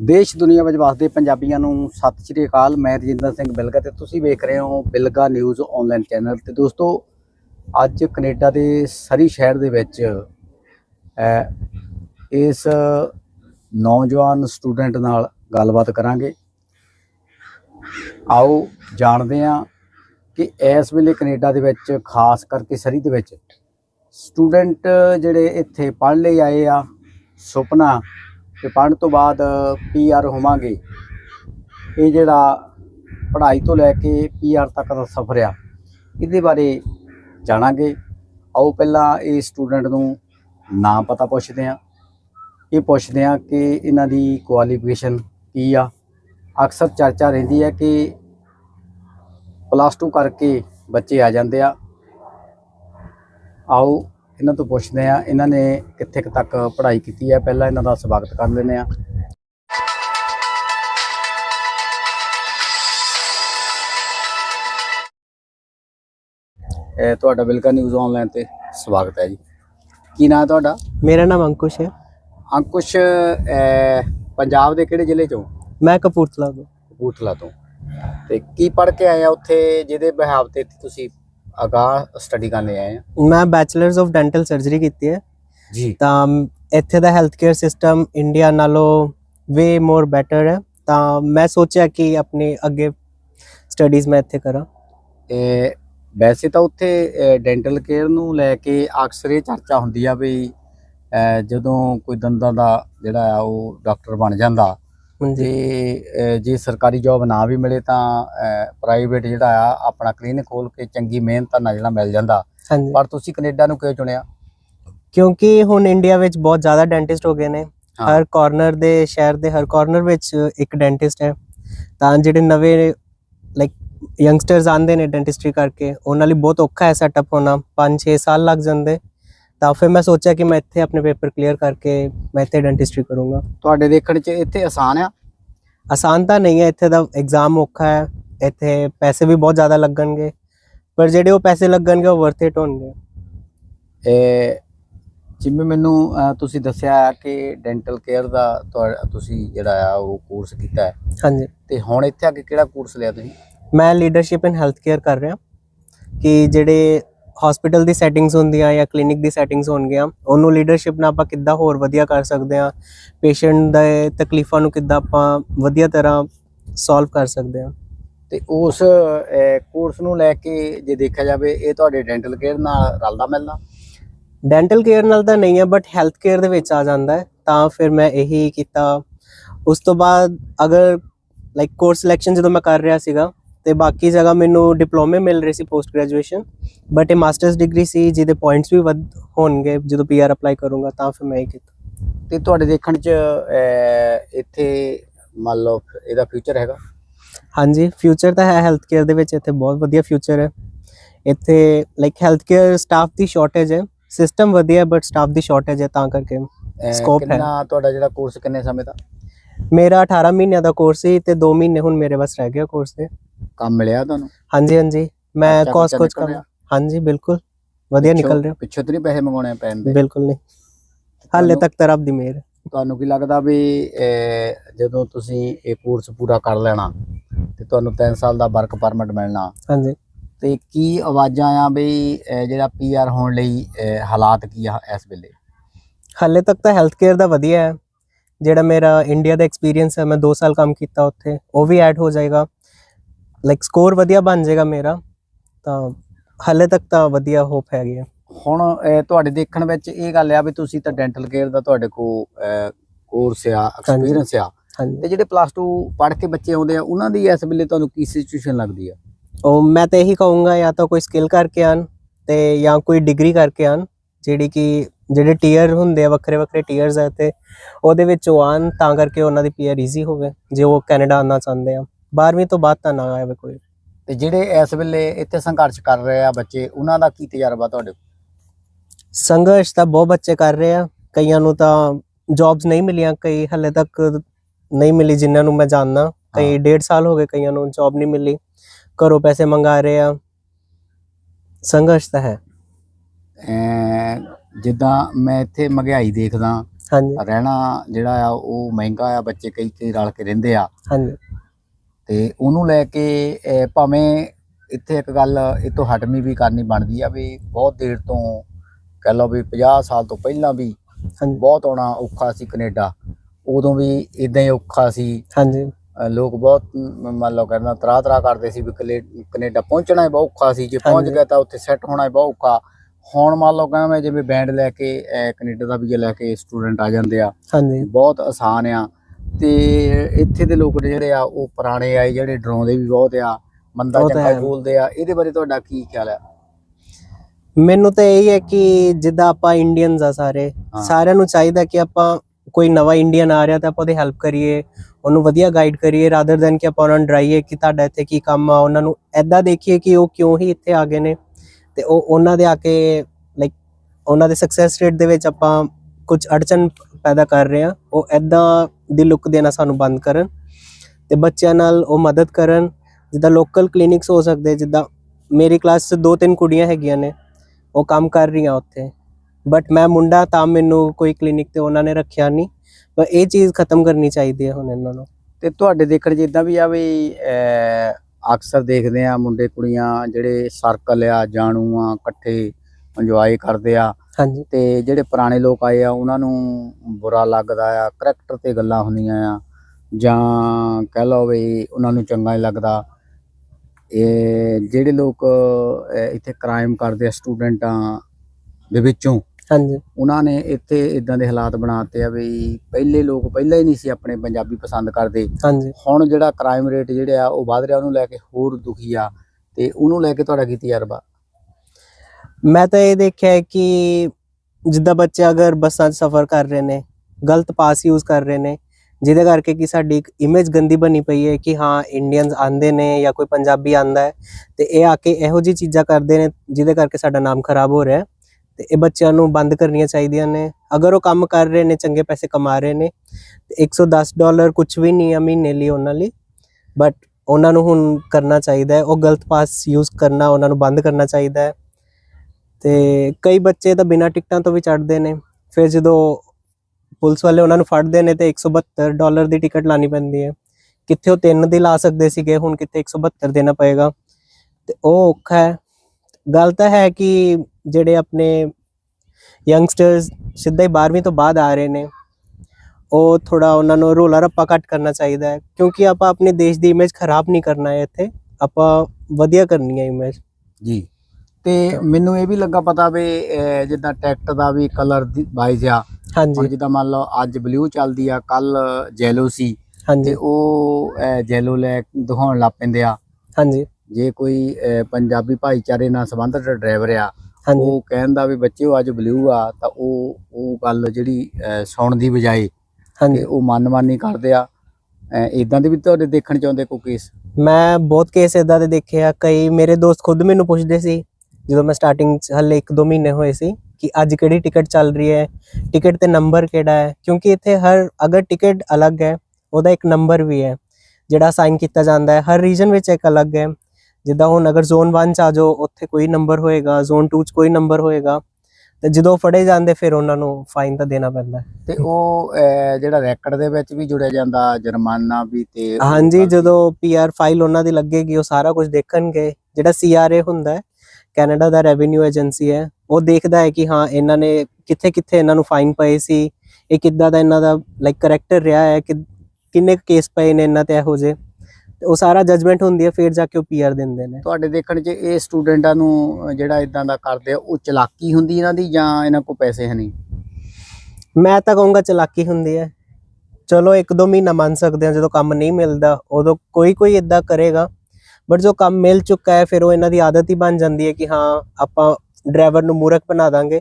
ਦੇਸ਼ ਦੁਨੀਆ ਵਿੱਚ ਵਸਦੇ ਪੰਜਾਬੀਆਂ ਨੂੰ ਸਤਿ ਸ਼੍ਰੀ ਅਕਾਲ। ਮੈਂ ਰਜਿੰਦਰ ਸਿੰਘ ਬਿਲਗਾ ਤੇ ਤੁਸੀਂ ਵੇਖ ਰਹੇ ਹੋ ਬਿਲਗਾ ਨਿਊਜ਼ ਆਨਲਾਈਨ ਚੈਨਲ ਤੇ ਦੋਸਤੋ, ਅੱਜ ਕੈਨੇਡਾ ਦੇ ਸਰੀ ਸ਼ਹਿਰ ਦੇ ਵਿੱਚ ਇਸ ਨੌਜਵਾਨ ਸਟੂਡੈਂਟ ਨਾਲ ਗੱਲਬਾਤ ਕਰਾਂਗੇ। ਆਓ ਜਾਣਦੇ ਹਾਂ ਕਿ ਇਸ ਵੇਲੇ ਕੈਨੇਡਾ ਦੇ ਵਿੱਚ, ਖਾਸ ਕਰਕੇ ਸਰੀ ਦੇ ਵਿੱਚ, ਸਟੂਡੈਂਟ ਜਿਹੜੇ ਇੱਥੇ ਪੜ੍ਹ ਲਈ ਆਏ ਆ, ਸੁਪਨਾ ਤੇ ਪੜ੍ਹਨ ਤੋਂ ਬਾਅਦ ਪੀਆਰ ਹੋਵਾਂਗੇ। ਇਹ ਜਿਹੜਾ ਪੜ੍ਹਾਈ ਤੋਂ ਲੈ ਕੇ ਪੀਆਰ ਤੱਕ ਦਾ ਸਫ਼ਰ ਆ, ਇਹਦੇ ਬਾਰੇ ਜਾਣਾਂਗੇ। ਆਓ ਪਹਿਲਾਂ ਇਹ ਸਟੂਡੈਂਟ ਨੂੰ ਨਾਂ ਪਤਾ ਪੁੱਛਦੇ ਆ ਇਹ ਪੁੱਛਦੇ ਆ ਕਿ ਇਹਨਾਂ ਦੀ ਕੁਆਲੀਫਿਕੇਸ਼ਨ ਕੀ ਆ। ਅਕਸਰ ਚਰਚਾ ਰਹਿੰਦੀ ਹੈ ਕਿ ਪਲੱਸ 2 ਕਰਕੇ ਬੱਚੇ ਆ ਜਾਂਦੇ ਆ। ਆਓ ਇਹਨਾਂ ਤੋਂ ਪੁੱਛਦੇ ਆ ਇਹਨਾਂ ਨੇ ਕਿੱਥੇ ਕੁ ਤੱਕ ਪੜ੍ਹਾਈ ਕੀਤੀ ਹੈ? ਪਹਿਲਾਂ ਇਹਨਾਂ ਦਾ ਸਵਾਗਤ ਕਰ ਲੈਂਦੇ ਆ ਇਹ ਤੁਹਾਡਾ ਬਿਲਕਾ ਨਿਊਜ਼ ਆਨਲਾਈਨ ਤੇ ਸਵਾਗਤ ਹੈ ਜੀ। ਕੀ ਨਾਮ ਹੈ ਤੁਹਾਡਾ? ਮੇਰਾ ਨਾਮ ਅੰਕੁਸ਼ ਹੈ। ਅੰਕੁਸ਼ ਪੰਜਾਬ ਦੇ ਕਿਹੜੇ ਜ਼ਿਲ੍ਹੇ ਚੋਂ? ਮੈਂ ਕਪੂਰਥਲਾ ਤੋਂ। ਕਪੂਰਥਲਾ ਤੋਂ। ਤੇ ਕੀ ਪੜ੍ਹ ਕੇ ਆਏ ਆ ਉੱਥੇ ਜਿਹਦੇ ਬਿਹਾਵ ਤੇ ਤੁਸੀਂ ਅਗਾਹ ਸਟੱਡੀ ਕਰਨ ਆਏ ਆ। ਮੈਂ ਬੈਚਲਰਸ ਆਫ ਡੈਂਟਲ ਸਰਜਰੀ ਕੀਤੀ ਹੈ। ਜੀ। ਤਾਂ ਇੱਥੇ ਦਾ ਹੈਲਥ ਕੇਅਰ ਸਿਸਟਮ ਇੰਡੀਆ ਨਾਲੋਂ ਵੇ ਮੋਰ ਬੈਟਰ ਹੈ। ਤਾਂ ਮੈਂ ਸੋਚਿਆ ਕਿ ਆਪਣੀ ਅੱਗੇ ਸਟੱਡੀਜ਼ ਮੈਂ ਇੱਥੇ ਕਰਾਂ। ਇਹ ਵੈਸੇ ਤਾਂ ਉੱਥੇ ਡੈਂਟਲ ਕੇਅਰ ਨੂੰ ਲੈ ਕੇ ਅਕਸਰ ਇਹ ਚਰਚਾ ਹੁੰਦੀ ਆ ਵੀ ਜਦੋਂ ਕੋਈ ਦੰਦਾਂ ਦਾ ਜਿਹੜਾ ਆ ਉਹ ਡਾਕਟਰ ਬਣ ਜਾਂਦਾ ਤੇ ਜੇ ਸਰਕਾਰੀ ਜੌਬ ਨਾ ਵੀ ਮਿਲੇ ਤਾਂ ਪ੍ਰਾਈਵੇਟ ਜਿਹੜਾ ਆ ਆਪਣਾ ਕਲੀਨਿਕ ਖੋਲ ਕੇ ਚੰਗੀ ਮਿਹਨਤ ਨਾਲ ਜਿਹੜਾ ਮਿਲ ਜਾਂਦਾ। ਹਾਂਜੀ। ਪਰ ਤੁਸੀਂ ਕੈਨੇਡਾ ਨੂੰ ਕਿਉਂ ਚੁਣਿਆ? ਕਿਉਂਕਿ ਹੁਣ ਇੰਡੀਆ ਵਿੱਚ ਬਹੁਤ ਜ਼ਿਆਦਾ ਡੈਂਟਿਸਟ ਹੋ ਗਏ ਨੇ। ਹਰ ਕਾਰਨਰ ਦੇ ਸ਼ਹਿਰ ਦੇ ਹਰ ਕਾਰਨਰ ਵਿੱਚ ਇੱਕ ਡੈਂਟਿਸਟ ਹੈ। ਤਾਂ ਜਿਹੜੇ ਨਵੇਂ ਲਾਈਕ ਯੰਗਸਟਰਸ ਆਉਂਦੇ ਨੇ ਡੈਂਟਿਸਟਰੀ ਕਰਕੇ ਉਹਨਾਂ ਲਈ ਬਹੁਤ ਔਖਾ ਹੈ ਸੈਟਅਪ ਹੋਣਾ। 5-6 ਸਾਲ ਲੱਗ ਜਾਂਦੇ। ਤਾਂ ਫਿਰ ਮੈਂ ਸੋਚਿਆ ਕਿ ਮੈਂ ਇੱਥੇ ਆਪਣੇ ਪੇਪਰ ਕਲੀਅਰ ਕਰਕੇ ਮੈਂ ਇੱਥੇ ਡੈਂਟਿਸਟਰੀ ਕਰੂੰਗਾ। ਤੁਹਾਡੇ ਦੇਖਣ 'ਚ ਇੱਥੇ ਆਸਾਨ ਆ? ਆਸਾਨ ਤਾਂ ਨਹੀਂ ਹੈ ਇੱਥੇ ਦਾ ਐਗਜ਼ਾਮ ਔਖਾ ਹੈ ਇੱਥੇ ਪੈਸੇ ਵੀ ਬਹੁਤ ਜ਼ਿਆਦਾ ਲੱਗਣਗੇ ਪਰ ਜਿਹੜੇ ਉਹ ਪੈਸੇ ਲੱਗਣਗੇ ਉਹ ਵਰਥ ਇਟ ਹੋਣਗੇ। ਇਹ ਜਿਵੇਂ ਮੈਨੂੰ ਅਹ, ਤੁਸੀਂ ਦੱਸਿਆ ਕਿ ਡੈਂਟਲ ਕੇਅਰ ਦਾ ਤੁਹਾ- ਤੁਸੀਂ ਜਿਹੜਾ ਆ ਉਹ ਕੋਰਸ ਕੀਤਾ ਹੈ। ਹਾਂਜੀ। ਤੇ ਹੁਣ ਇੱਥੇ ਆ ਕੇ ਕਿਹੜਾ ਕੋਰਸ ਲਿਆ ਤੁਸੀਂ? ਮੈਂ ਲੀਡਰਸ਼ਿਪ ਇਨ ਹੈਲਥ ਕੇਅਰ ਕਰ ਰਿਹਾ ਕਿ ਜਿਹੜੇ ਹਸਪੀਟਲ ਦੀ ਸੈਟਿੰਗਸ ਹੁੰਦੀਆਂ ਜਾਂ ਕਲੀਨਿਕ ਦੀ ਸੈਟਿੰਗਸ ਹੋਣਗੀਆਂ ਉਹਨੂੰ ਲੀਡਰਸ਼ਿਪ ਨਾਲ ਆਪਾਂ ਕਿੱਦਾਂ ਹੋਰ ਵਧੀਆ ਕਰ ਸਕਦੇ ਹਾਂ ਪੇਸ਼ੈਂਟ ਦੇ ਤਕਲੀਫਾਂ ਨੂੰ ਕਿੱਦਾਂ ਆਪਾਂ ਵਧੀਆ ਤਰ੍ਹਾਂ ਸੋਲਵ ਕਰ ਸਕਦੇ ਹਾਂ। ਤੇ ਉਸ ਕੋਰਸ ਨੂੰ ਲੈ ਕੇ ਜੇ ਦੇਖਿਆ ਜਾਵੇ ਇਹ ਤੁਹਾਡੇ ਡੈਂਟਲ ਕੇਅਰ ਨਾਲ ਰਲਦਾ ਮਿਲਦਾ? ਡੈਂਟਲ ਕੇਅਰ ਨਾਲ ਤਾਂ ਨਹੀਂ ਹੈ ਬਟ ਹੈਲਥ ਕੇਅਰ ਦੇ ਵਿੱਚ ਆ ਜਾਂਦਾ ਹੈ ਤਾਂ ਫਿਰ ਮੈਂ ਇਹੀ ਕੀਤਾ। ਉਸ ਤੋਂ ਬਾਅਦ ਅਗਰ ਲਾਈਕ ਕੋਰਸ ਸਿਲੈਕਸ਼ਨ ਜਦੋਂ ਮੈਂ ਕਰ ਰਿਹਾ ਸੀਗਾ ਤੇ ਬਾਕੀ ਜਗ੍ਹਾ ਮੈਨੂੰ ਡਿਪਲੋਮੇ ਮਿਲ ਰਹੇ ਸੀ ਪੋਸਟ ਗ੍ਰੈਜੂਏਸ਼ਨ ਬਟ ਇਹ ਮਾਸਟਰਸ ਡਿਗਰੀ ਸੀ ਜਿਹਦੇ ਪੁਆਇੰਟਸ ਵੀ ਵੱਧ ਹੋਣਗੇ ਜਦੋਂ ਪੀਆਰ ਅਪਲਾਈ ਕਰੂੰਗਾ ਤਾਂ ਫਿਰ ਮੈਂ ਇਹ ਕੀਤਾ। ਤੇ ਤੁਹਾਡੇ ਦੇਖਣ 'ਚ ਇੱਥੇ ਮੰਨ ਲਓ ਇਹਦਾ ਫਿਊਚਰ ਹੈਗਾ? ਹਾਂਜੀ ਫਿਊਚਰ ਤਾਂ ਹੈ ਹੈਲਥ ਕੇਅਰ ਦੇ ਵਿੱਚ ਇੱਥੇ ਬਹੁਤ ਵਧੀਆ ਫਿਊਚਰ ਹੈ। ਇੱਥੇ ਲਾਈਕ ਹੈਲਥ ਕੇਅਰ ਸਟਾਫ ਦੀ ਸ਼ਾਰਟੇਜ ਹੈ ਸਿਸਟਮ ਵਧੀਆ ਬਟ ਸਟਾਫ ਦੀ ਸ਼ਾਰਟੇਜ ਹੈ ਤਾਂ ਕਰਕੇ Scope ਹੈ। ਕਿੰਨਾ ਤੁਹਾਡਾ ਜਿਹੜਾ ਕੋਰਸ ਕਿੰਨੇ ਸਮੇਂ ਦਾ? ਮੇਰਾ 18 ਮਹੀਨਿਆਂ ਦਾ ਕੋਰਸ ਸੀ ਤੇ 2 ਮਹੀਨੇ ਹੁਣ ਮੇਰੇ ਬਸ ਰਹਿ ਗਿਆ ਕੋਰਸ ਦੇ ਕੰਮ ਮਿਲਿਆ ਤੁਹਾਨੂੰ? ਹਾਂਜੀ ਹਾਂਜੀ। ਮੈਂ ਖਰਚਾ ਕੋਸ ਖੁਰਚਾ ਕੁਝ ਨਿਕਲ ਕਰ ਰਿਹਾ? ਹਾਂਜੀ ਬਿਲਕੁਲ। ਵਧੀਆ ਨਿਕਲ ਰਿਹਾ। ਪਿੱਛੋਂ ਤੇ ਨਹੀਂ ਪੈਸੇ ਮੰਗਾਉਣੇ ਪੈਂਦੇ ਬਿਲਕੁਲ ਨਹੀਂ। ਹਾਲੇ ਤੁਹਾਨੂੰ- ਤੱਕ ਤਾਂ ਰੱਬ ਦੀ ਮਿਹਰ ਹੈ। ਤੁਹਾਨੂੰ ਕੀ ਲੱਗਦਾ ਵੀ ਅਹ, ਜਦੋਂ ਤੁਸੀਂ ਇਹ ਕੋਰਸ ਪੂਰਾ ਕਰ ਲੈਣਾ ਤੇ ਤੁਹਾਨੂੰ 3 ਸਾਲ ਦਾ ਵਰਕ ਪਰਮਿਟ ਮਿਲਣਾ ਹਾਂਜੀ। ਤੇ ਕੀ ਆਵਾਜ਼ਾਂ ਆ ਵੀ ਅਹ, ਜਿਹੜਾ ਪੀਆਰ ਹੋਣ ਲਈ ਅਹ, ਹਾਲਾਤ ਕੀ ਆ ਇਸ ਵੇਲੇ? ਹਾਲੇ ਤੱਕ ਤਾਂ ਹੈਲਥ ਕੇਅਰ ਦਾ ਵਧੀਆ ਹੈ। ਜਿਹੜਾ ਮੇਰਾ ਇੰਡੀਆ ਦਾ ਐਕਸਪੀਰੀਅੰਸ ਹੈ ਮੈਂ 2 ਸਾਲ ਕੰਮ ਕੀਤਾ ਉੱਥੇ ਉਹ ਵੀ ਐਡ ਹੋ ਜਾਏਗਾ। ਲਾਈਕ ਸਕੋਰ ਵਧੀਆ ਬਣ ਜਾਏਗਾ ਮੇਰਾ ਤਾਂ ਹਾਲੇ ਤੱਕ ਤਾਂ ਵਧੀਆ ਹੋਪ ਹੈਗੀ ਹੈ ਹੁਣ ਅਹ, ਤੁਹਾਡੇ ਦੇਖਣ ਵਿੱਚ ਇਹ ਗੱਲ ਆ ਵੀ ਤੁਸੀਂ ਤਾਂ ਡੈਂਟਲ ਕੇਅਰ ਦਾ ਤੁਹਾਡੇ ਕੋਲ ਕੋਰਸ ਆ ਐਕਸਪੀਰੀਅੰਸ ਆ। ਤੇ ਜਿਹੜੇ ਪਲੱਸ 2 ਪੜ੍ਹ ਕੇ ਬੱਚੇ ਆਉਂਦੇ ਆ ਉਹਨਾਂ ਦੀ ਇਸ ਵੇਲੇ ਤੁਹਾਨੂੰ ਕੀ ਸਿਚੁਏਸ਼ਨ ਲੱਗਦੀ ਆ? ਉਹ ਮੈਂ ਤਾਂ ਇਹੀ ਕਹੂੰਗਾ ਜਾਂ ਤਾਂ ਕੋਈ ਸਕਿੱਲ ਕਰਕੇ ਆਣ ਤੇ ਜਾਂ ਕੋਈ ਡਿਗਰੀ ਕਰਕੇ ਆਣ ਜਿਹੜੀ ਕਿ ਜਿਹੜੇ ਟੀਅਰ ਹੁੰਦੇ ਆ ਵੱਖਰੇ ਵੱਖਰੇ ਟੀਅਰਸ ਆ ਤੇ ਉਹਦੇ ਵਿੱਚ ਉਹ ਆਣ ਤਾਂ ਕਰਕੇ ਉਹਨਾਂ ਦੀ ਪੀਆਰ ਈਜ਼ੀ ਹੋਵੇ ਜੇ ਉਹ ਕੈਨੇਡਾ ਆਉਣਾ ਚਾਹੁੰਦੇ ਆ। 12ਵੀਂ ਤੋਂ ਬਾਅਦ ਤਾਂ ਨਾ ਆਵੇ ਕੋਈ। ਤੇ ਜਿਹੜੇ ਇਸ ਵੇਲੇ ਇੱਥੇ ਸੰਘਰਸ਼ ਕਰ ਰਹੇ ਆ ਬੱਚੇ ਉਹਨਾਂ ਦਾ ਕੀ ਤਜਰਬਾ ਤੁਹਾਡੇ ਕੋਲ? ਸੰਘਰਸ਼ ਤਾਂ ਬਹੁਤ ਬੱਚੇ ਕਰ ਰਹੇ ਆ। ਕਈਆਂ ਨੂੰ ਤਾਂ ਜੌਬਸ ਨਹੀਂ ਮਿਲੀਆਂ ਕਈ ਹਲੇ ਤੱਕ ਨਹੀਂ ਮਿਲੀ ਜਿਨ੍ਹਾਂ ਨੂੰ ਮੈਂ ਜਾਣਦਾ। ਕਈ ਹਾਂ। ਡੇਢ ਸਾਲ ਹੋ ਗਏ ਕਈਆਂ ਨੂੰ ਜੌਬ ਨਹੀਂ ਮਿਲੀ। ਘਰੋਂ ਪੈਸੇ ਮੰਗਾ ਰਹੇ ਆ। ਸੰਘਰਸ਼ ਤਾਂ ਹੈ। ਜਿੱਦਾਂ ਮੈਂ ਇੱਥੇ ਮਹਿੰਗਾਈ ਦੇਖਦਾ ਹਾਂਜੀ। ਰਹਿਣਾ ਜਿਹੜਾ ਆ ਉਹ ਮਹਿੰਗਾ ਆ ਬੱਚੇ ਕਈ ਕਈ ਰਲ ਕੇ ਰਹਿੰਦੇ ਆ। ਹਾਂਜੀ। ਤੇ ਉਹਨੂੰ ਲੈ ਕੇ ਭਾਵੇਂ ਇੱਥੇ ਇੱਕ ਗੱਲ ਇਹ ਤੋਂ ਹਟਵੀਂ ਵੀ ਕਰਨੀ ਬਣਦੀ ਆ ਵੀ ਬਹੁਤ ਦੇਰ ਤੋਂ ਕਹਿ ਲਓ ਵੀ 50 ਸਾਲ ਤੋਂ ਪਹਿਲਾਂ ਵੀ ਬਹੁਤ ਆਉਣਾ ਔਖਾ ਸੀ ਕੈਨੇਡਾ। ਉਦੋਂ ਵੀ ਇਦਾਂ ਹੀ ਔਖਾ ਸੀ। ਹਾਂਜੀ। ਲੋਕ ਬਹੁਤ ਮ- ਮੰਨ ਲਓ ਕਹਿੰਦਾ ਤਰਾ ਤਰਾ ਕਰਦੇ ਸੀ ਵੀ ਕੈਨੇਡਾ ਪਹੁੰਚਣਾ ਹੀ ਬਹੁਤ ਔਖਾ ਸੀ। ਜੇ ਪਹੁੰਚ। ਗਿਆ ਤਾਂ ਉੱਥੇ ਸੈੱਟ ਹੋਣਾ ਹੀ ਬਹੁਤ ਔਖਾ। ਹੁਣ ਮੰਨ ਲਓ ਕਹਿੰਦਾ ਜਿਵੇਂ ਬੈਂਡ ਲੈ ਕੇ ਕੈਨੇਡਾ ਦਾ ਵੀਜ਼ਾ ਲੈ ਕੇ ਸਟੂਡੈਂਟ ਆ ਜਾਂਦੇ ਆ। ਹਾਂਜੀ। ਬਹੁਤ ਆਸਾਨ ਆ। ਤੇ ਇੱਥੇ ਦੇ ਲੋਕ ਜਿਹੜੇ ਆ ਉਹ ਪੁਰਾਣੇ ਆਏ ਜਿਹੜੇ ਡਰਾਉਂਦੇ ਵੀ ਬਹੁਤ ਆ ਮੰਦਾ ਚੰਗਾ ਹੈ। ਬੋਲਦੇ ਆ ਇਹਦੇ ਬਾਰੇ ਤੁਹਾਡਾ ਕੀ ਖਿਆਲ ਆ ਮੈਨੂੰ ਤਾਂ ਇਹ ਹੈ ਕਿ ਜਿੱਦਾਂ ਆਪਾਂ ਇੰਡੀਅਨਸ ਆ ਸਾਰੇ ਹਾਂ। ਸਾਰਿਆਂ ਨੂੰ ਚਾਹੀਦਾ ਕਿ ਆਪਾਂ ਕੋਈ ਨਵਾਂ ਇੰਡੀਅਨ ਆ ਰਿਹਾ ਤਾਂ ਆਪਾਂ ਉਹਦੀ ਹੈਲਪ ਕਰੀਏ ਉਹਨੂੰ ਵਧੀਆ ਗਾਈਡ ਕਰੀਏ ਰਾਦਰ ਦੈਨ ਕਿ ਆਪਾਂ ਉਹਨਾਂ ਨੂੰ ਡਰਾਈਏ ਕਿ ਤੁਹਾਡਾ ਇੱਥੇ ਕੀ ਕੰਮ ਆ ਉਹਨਾਂ ਨੂੰ ਐਦਾਂ ਦੇਖੀਏ ਕਿ ਉਹ ਕਿਉਂ ਹੀ ਇੱਥੇ ਆ ਗਏ ਨੇ ਤੇ ਉਹ ਉਹਨਾਂ ਦੇ ਆ ਕੇ ਲਾਈਕ ਉਹਨਾਂ ਦੇ ਸਕਸੈਸ ਰੇਟ ਦੇ ਵਿੱਚ ਆਪਾਂ ਕੁਝ ਅੜਚਨ ਪੈਦਾ ਕਰ ਰਹੇ ਆ ਉਹ ਐਦਾਂ ਦੀ ਲੁੱਕ ਦੇਣਾ ਸਾਨੂੰ ਬੰਦ ਕਰਨ ਤੇ ਬੱਚਿਆਂ ਨਾਲ ਉਹ ਮਦਦ ਕਰਨ, ਜਿੱਦਾਂ ਲੋਕਲ ਕਲੀਨਿਕਸ ਹੋ ਸਕਦੇ, ਜਿੱਦਾਂ ਮੇਰੀ ਕਲਾਸ 'ਚ ਦੋ ਤਿੰਨ ਕੁੜੀਆਂ ਹੈਗੀਆਂ ਨੇ, ਉਹ ਕੰਮ ਕਰ ਰਹੀਆਂ ਉੱਥੇ। ਬਟ ਮੈਂ ਮੁੰਡਾ ਤਾਂ ਮੈਨੂੰ ਕੋਈ ਕਲੀਨਿਕ ਤੇ ਉਹਨਾਂ ਨੇ ਰੱਖਿਆ ਨਹੀਂ, ਪਰ ਇਹ ਚੀਜ਼ ਖਤਮ ਕਰਨੀ ਚਾਹੀਦੀ ਹੈ ਹੁਣ ਇਹਨਾਂ ਨੂੰ। ਤੇ ਤੁਹਾਡੇ ਦੇਖਣ ਚ ਇਦਾਂ ਵੀ ਆ ਵੀ ਅਕਸਰ ਦੇਖਦੇ ਆ ਮੁੰਡੇ ਕੁੜੀਆਂ ਜਿਹੜੇ ਸਰਕਲ ਆ, ਜਾਣੂ ਆ, ਇਕੱਠੇ ਇੰਜੋਏ ਕਰਦੇ ਆ। ਹਾਂਜੀ ਤੇ ਜਿਹੜੇ ਪੁਰਾਣੇ ਲੋਕ ਆਏ ਆ ਉਹਨਾਂ ਨੂੰ ਬੁਰਾ ਲੱਗਦਾ ਆ ਕਰੈਕਟਰ ਤੇ ਗੱਲਾਂ ਹੁੰਦੀਆਂ ਆ ਜਾਂ ਕਹਿ ਲਓ ਵੀ ਉਹਨਾਂ ਨੂੰ ਚੰਗਾ ਨਹੀਂ ਲੱਗਦਾ। ਇਹ ਜਿਹੜੇ ਲੋਕ ਇੱਥੇ ਕ੍ਰਾਈਮ ਕਰਦੇ ਆ ਸਟੂਡੈਂਟਾਂ ਦੇ ਵਿੱਚੋਂ ਹਾਂਜੀ। ਉਹਨਾਂ ਨੇ ਇੱਥੇ ਇਦਾਂ ਦੇ ਹਾਲਾਤ ਬਣਾਤੇ ਆ ਵੀ ਪਹਿਲੇ ਲੋਕ ਪਹਿਲਾਂ ਹੀ ਨਹੀਂ ਸੀ ਆਪਣੇ ਪੰਜਾਬੀ ਪਸੰਦ ਕਰਦੇ। ਹਾਂਜੀ। ਹੁਣ ਜਿਹੜਾ ਕ੍ਰਾਈਮ ਰੇਟ ਜਿਹੜੇ ਆ ਉਹ ਵੱਧ ਰਿਹਾ ਉਹਨੂੰ ਲੈ ਕੇ ਹੋਰ ਦੁਖੀ ਆ ਤੇ ਉਹਨੂੰ ਲੈ ਕੇ ਤੁਹਾਡਾ ਕੀ ਤਜਰਬਾ? ਮੈਂ ਤਾਂ ਇਹ ਦੇਖਿਆ ਹੈ ਕਿ ਜਿੱਦਾਂ ਬੱਚੇ ਅਗਰ ਬੱਸਾਂ 'ਚ ਸਫ਼ਰ ਕਰ ਰਹੇ ਨੇ, ਗਲਤ ਪਾਸ ਯੂਜ਼ ਕਰ ਰਹੇ ਨੇ, ਜਿਹਦੇ ਕਰਕੇ ਕਿ ਸਾਡੀ ਇੱਕ ਇਮੇਜ ਗੰਦੀ ਬਣੀ ਪਈ ਹੈ ਕਿ ਹਾਂ ਇੰਡੀਅਨਸ ਆਂਦੇ ਨੇ ਜਾਂ ਕੋਈ ਪੰਜਾਬੀ ਆਂਦਾ ਹੈ, ਤੇ ਇਹ ਆ ਕੇ ਇਹੋ ਜਿਹੀ ਚੀਜ਼ਾਂ ਕਰਦੇ ਨੇ ਜਿਹਦੇ ਕਰਕੇ ਸਾਡਾ ਨਾਮ ਖਰਾਬ ਹੋ ਰਿਹਾ ਹੈ, ਤੇ ਇਹ ਬੱਚਿਆਂ ਨੂੰ ਬੰਦ ਕਰਨੀਆਂ ਚਾਹੀਦੀਆਂ ਨੇ। ਅਗਰ ਉਹ ਕੰਮ ਕਰ ਰਹੇ ਨੇ, ਚੰਗੇ ਪੈਸੇ ਕਮਾ ਰਹੇ ਨੇ, ਤੇ 110 ਡਾਲਰ ਕੁਝ ਵੀ ਨਹੀਂ ਆ ਮਹੀਨੇ ਲਈ ਉਹਨਾਂ ਲਈ ਬਟ ਉਹਨਾਂ ਨੂੰ ਹੁਣ ਕਰਨਾ ਚਾਹੀਦਾ ਹੈ, ਉਹ ਗਲਤ ਪਾਸ ਯੂਜ਼ ਕਰਨਾ, ਉਹਨਾਂ ਨੂੰ ਬੰਦ ਕਰਨਾ ਚਾਹੀਦਾ ਹੈ। ਤੇ ਕਈ ਬੱਚੇ ਤਾਂ ਬਿਨਾਂ ਟਿਕਟਾਂ ਤੋਂ ਵੀ ਚੜ੍ਹਦੇ ਨੇ। ਫਿਰ ਜਦੋਂ ਪੁਲਿਸ ਵਾਲੇ ਉਹਨਾਂ ਨੂੰ ਫੜਦੇ ਨੇ ਤੇ 172 ਡਾਲਰ ਦੀ ਟਿਕਟ ਲਾਣੀ ਪੈਂਦੀ ਹੈ। ਕਿੱਥੇ ਉਹ ਤਿੰਨ ਦੀ ਲਾ ਸਕਦੇ ਸੀਗੇ, ਹੁਣ ਕਿੱਥੇ 172 ਦੇਣਾ ਪਏਗਾ। ਤੇ ਉਹ ਔਖਾ ਹੈ। ਗੱਲ ਤਾਂ ਹੈ ਕਿ ਜਿਹੜੇ ਆਪਣੇ ਯੰਗਸਟਰਸ ਸਿੱਧਾ ਹੀ 12ਵੀਂ ਤੋਂ ਬਾਅਦ ਆ ਰਹੇ ਨੇ, ਉਹ ਥੋੜਾ ਉਹਨਾਂ ਨੂੰ ਰੋਲਾ ਰੱਪਾ ਘੱਟ ਕਰਨਾ ਚਾਹੀਦਾ ਹੈ। ਕਿਉਂਕਿ ਆਪਾਂ ਆਪਣੇ ਦੇਸ਼ ਦੀ ਇਮੇਜ ਖਰਾਬ ਨਹੀਂ ਕਰਨਾ ਹੈ ਇੱਥੇ। ਆਪਾਂ ਵਧੀਆ ਕਰਨੀ ਹੈ ਇਮੇਜ ਜੀ। ਤੇ ਮੈਨੂੰ ਇਹ ਵੀ ਲੱਗਾ ਪਤਾ ਵੀ ਜਿੱਦਾਂ ਟਿਕਟ ਦਾ ਵੀ ਕਲਰ ਵਾਈਜ਼ ਆ। ਹਾਂਜੀ। ਜਿੱਦਾਂ ਮੰਨ ਲਓ ਅੱਜ ਬਲੂ ਚੱਲਦੀ ਆ ਕੱਲ ਜੈਲੋ ਸੀ। ਹਾਂਜੀ। ਉਹ ਜੈਲੋ ਲੈ ਦਿਖਾਉਣ ਲੱਗ ਪੈਂਦੇ ਆ। ਹਾਂਜੀ। ਜੇ ਕੋਈ ਪੰਜਾਬੀ ਭਾਈਚਾਰੇ ਨਾਲ ਸੰਬੰਧਿਤ ਡਰਾਈਵਰ ਆ ਉਹ ਕਹਿੰਦਾ ਵੀ ਬੱਚਿਓ ਅੱਜ ਬਲੂ ਆ ਤਾਂ ਉਹ ਉਹ ਗੱਲ ਜਿਹੜੀ ਸੁਣਨ ਦੀ ਬਜਾਏ ਹਾਂਜੀ। ਉਹ ਮਨਮਾਨੀ ਕਰਦੇ ਆ। ਇਦਾਂ ਦੇ ਵੀ ਤੁਹਾਡੇ ਦੇਖਣ ਚ ਆਉਂਦੇ ਕੋਈ ਕੇਸ ਮੈਂ ਬਹੁਤ ਕੇਸ ਇਦਾਂ ਦੇ ਦੇਖੇ ਆ। ਕਈ ਮੇਰੇ ਦੋਸਤ ਖੁਦ ਮੈਨੂੰ ਪੁੱਛਦੇ ਸੀ ਜਦੋਂ ਮੈਂ ਸਟਾਰਟਿੰਗ ਹਲੇ 1-2 ਮਹੀਨੇ ਹੋਏ ਸੀ ਕਿ ਅੱਜ ਕਿਹੜੀ ਟਿਕਟ ਚੱਲ ਰਹੀ ਹੈ ਟਿਕਟ ਤੇ ਨੰਬਰ ਕਿਹੜਾ ਹੈ ਕਿਉਂਕਿ ਇੱਥੇ ਹਰ ਅਗਰ ਟਿਕਟ ਅਲੱਗ ਹੈ ਉਹਦਾ ਇੱਕ ਨੰਬਰ ਵੀ ਹੈ ਜਿਹੜਾ ਸਾਈਨ ਕੀਤਾ ਜਾਂਦਾ ਹੈ ਹਰ ਰੀਜਨ ਵਿੱਚ ਇੱਕ ਅਲੱਗ ਹੈ। ਜਿੱਦਾਂ ਹੁਣ ਅਗਰ ਜ਼ੋਨ 1 ਚ ਆ ਜਾਓ ਉੱਥੇ ਕੋਈ ਨੰਬਰ ਹੋਏਗਾ ਜ਼ੋਨ 2 ਚ ਕੋਈ ਨੰਬਰ ਹੋਏਗਾ ਤੇ ਜਦੋਂ ਫੜੇ ਜਾਂਦੇ ਫਿਰ ਉਹਨਾਂ ਨੂੰ ਫਾਈਨ ਤਾਂ ਦੇਣਾ ਪੈਂਦਾ ਤੇ ਉਹ ਜਿਹੜਾ ਰੈਕਡ ਦੇ ਵਿੱਚ ਵੀ ਜੁੜਿਆ ਜਾਂਦਾ ਜੁਰਮਾਨਾ ਵੀ ਤੇ ਹਾਂਜੀ ਜਦੋਂ ਪੀਆਰ ਫਾਈਲ ਉਹਨਾਂ ਦੀ ਲੱਗੇਗੀ ਉਹ ਸਾਰਾ ਕੁਝ ਦੇਖਣਗੇ ਜਿਹੜਾ ਸੀਆਰਏ ਹੁੰਦਾ ਹੈ ਕੈਨੇਡਾ ਦਾ ਰੈਵਨਿਊ ਏਜੰਸੀ ਹੈ ਉਹ ਦੇਖਦਾ ਹੈ ਕਿ ਹਾਂ ਇਹਨਾਂ ਨੇ ਕਿੱਥੇ ਕਿੱਥੇ ਇਹਨਾਂ ਨੂੰ ਫਾਈਨ ਪਏ ਸੀ ਇਹ ਕਿੱਦਾਂ ਦਾ ਇਹਨਾਂ ਦਾ ਲਾਈਕ ਕਰੈਕਟਰ ਰਿਹਾ ਹੈ ਕਿ ਕਿੰਨੇ ਕੇਸ ਪਏ ਨੇ ਇਹਨਾਂ ਤੇ ਇਹੋ ਤੇ ਉਹ ਸਾਰਾ ਜਜਮੈਂਟ ਹੁੰਦੀ ਹੈ ਫਿਰ ਜਾ ਕੇ ਉਹ ਪੀਆਰ ਦਿੰਦੇ ਨੇ। ਤੁਹਾਡੇ ਦੇਖਣ 'ਚ ਇਹ ਸਟੂਡੈਂਟਾਂ ਨੂੰ ਜਿਹੜਾ ਇਦਾਂ ਦਾ ਕਰਦੇ ਆ ਉਹ ਚਲਾਕੀ ਹੁੰਦੀ ਇਹਨਾਂ ਦੀ ਜਾਂ ਇਹਨਾਂ ਕੋਲ ਪੈਸੇ ਹੈ ਨਹੀਂ? ਮੈਂ ਤਾਂ ਕਹੂੰਗਾ ਚਲਾਕੀ ਹੁੰਦੀ ਹੈ। ਚਲੋ ਇੱਕ ਦੋ ਮਹੀਨਾ ਮੰਨ ਸਕਦੇ ਹਾਂ ਜਦੋਂ ਕੰਮ ਨਹੀਂ ਮਿਲਦਾ ਉਦੋਂ ਕੋਈ ਕੋਈ ਇਦਾਂ ਕਰੇਗਾ। ਬਟ ਜੋ ਕੰਮ ਮਿਲ ਚੁੱਕਾ ਹੈ ਫਿਰ ਉਹ ਇਹਨਾਂ ਦੀ ਆਦਤ ਹੀ ਬਣ ਜਾਂਦੀ ਹੈ ਕਿ ਹਾਂ ਆਪਾਂ ਡਰਾਈਵਰ ਨੂੰ ਮੂਰਖ ਬਣਾ ਦਾਂਗੇ